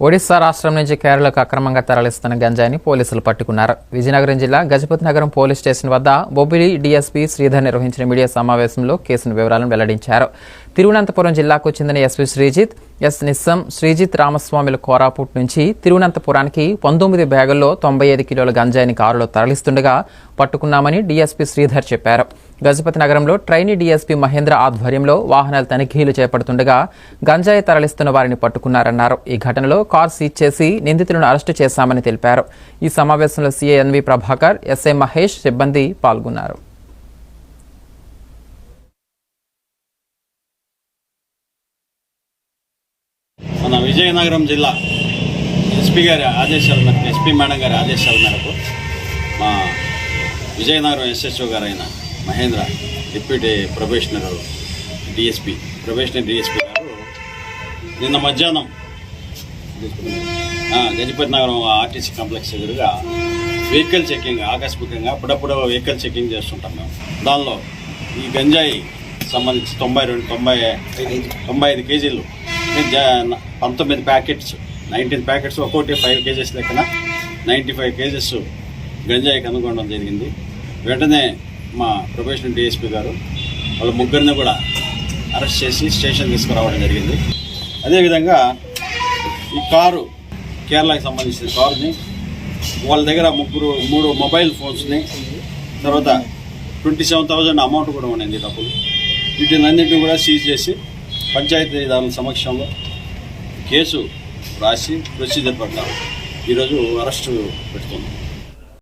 ఒడిశా రాష్ట్రం నుంచి కేరళకు అక్రమంగా తరలిస్తున్న గంజాయిని పోలీసులు పట్టుకున్నారు. విజయనగరం జిల్లా గజపతి నగరం పోలీస్ స్టేషన్ వద్ద బొబ్బిలి డీఎస్పీ శ్రీధర్ నిర్వహించిన మీడియా సమావేశంలో కేసును వివరాలను వెల్లడించారు. తిరువనంతపురం జిల్లాకు చెందిన ఎస్పీ శ్రీజిత్ ఎస్ నిస్సం శ్రీజిత్ రామస్వామిల కోరాపుట్ నుంచి తిరువనంతపురానికి పంతొమ్మిది బ్యాగుల్లో తొంభై ఐదు కిలోల గంజాయిని కారులో తరలిస్తుండగా పట్టుకున్నామని డీఎస్పీ శ్రీధర్ చెప్పారు. గజపతి నగరంలో ట్రైనీ డీఎస్పీ మహేంద్ర ఆధ్వర్యంలో వాహనాల తనిఖీలు చేపడుతుండగా గంజాయి తరలిస్తున్న వారిని పట్టుకున్నారన్నారు. ఈ ఘటనలో కార్ సీజ్ చేసి నిందితులను అరెస్టు చేశామని తెలిపారు. ఈ సమావేశంలో CA N V Prabhakar SI Mahesh సిబ్బంది పాల్గొన్నారు. మన విజయనగరం జిల్లా ఎస్పీ గారి ఆదేశాల మేరకు ఎస్పీ మేడం గారి ఆదేశాల మేరకు మా విజయనగరం ఎస్ఎస్ఓ గారు Mahendra deputy probationer DSP probationer DSP గారు నిన్న మధ్యాహ్నం గజపతి నగరం ఆర్టీసీ కాంప్లెక్స్ ఎదురుగా వెహికల్ చెకింగ్ ఆకస్మికంగా అప్పుడప్పుడు వెహికల్ చెకింగ్ చేస్తుంటాం మేము. దానిలో ఈ గంజాయి సంబంధించి తొంభై రెండు తొంభై తొంభై ఐదు కేజీలు. జ- పంతొమ్మిది ప్యాకెట్స్ నైన్టీన్ ప్యాకెట్స్ ఒక్కోటి ఫైవ్ కేజెస్ లెక్కన నైంటీ ఫైవ్ కేజెస్ గంజాయి కనుగొనడం జరిగింది. వెంటనే మా ప్రొఫెషనల్ డిఎస్పీ గారు వాళ్ళ ముగ్గురిని కూడా అరెస్ట్ చేసి స్టేషన్ తీసుకురావడం జరిగింది. అదేవిధంగా ఈ కారు కేరళకి సంబంధించిన కారుని వాళ్ళ దగ్గర ముగ్గురు మూడు మొబైల్ ఫోన్స్ని తర్వాత ట్వంటీ సెవెన్ థౌజండ్ అమౌంట్ కూడా ఉండింది డబ్బులు. వీటిని అన్నింటిని కూడా సీజ్ చేసి పంచాయతీదారుల సమక్షంలో కేసు రాసి ప్రొసీజర్ ప్రకారం ఈరోజు అరెస్టు పెడుతున్నాం.